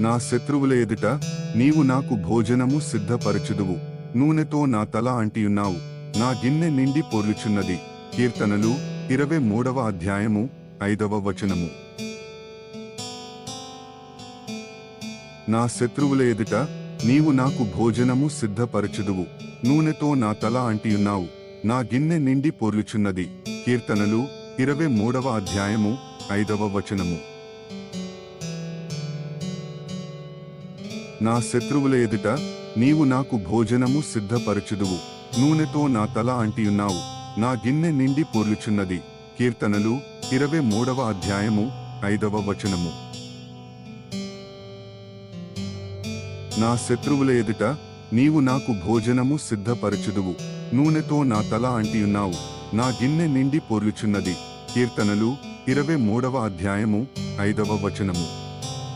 నా శత్రువుల ఎదుట నీవు నాకు భోజనము సిద్ధపరచుదువు. నూనెతో నా తల అంటియున్నావు. నా గిన్నె నిండి పొర్లుచున్నది. కీర్తనలు ఇరవై మూడవ అధ్యాయము ఐదవ వచనము. నా శత్రువుల ఎదుట నీవు నాకు భోజనము సిద్ధపరచుదువు. నూనెతో నా తల అంటియున్నావు. నా గిన్నె నిండి పొర్లుచున్నది. కీర్తనలు ఇరవై మూడవ అధ్యాయము ఐదవ వచనము. నా శత్రువుల ఎదుట నీవు నాకు భోజనము సిద్ధపరచుదువు. నూనెతో నా తల అంటియున్నావు. నా గిన్నె నిండి పొర్లుచున్నది. కీర్తనలు ఇరవై మూడవ అధ్యాయము ఐదవ వచనము. నా శత్రువుల ఎదుట నీవు నాకు భోజనము సిద్ధపరచుదువు. నూనెతో నా తల అంటియున్నావు. నా గిన్నె నిండి పొర్లుచున్నది. కీర్తనలు ఇరవై మూడవ అధ్యాయము ఐదవ వచనము.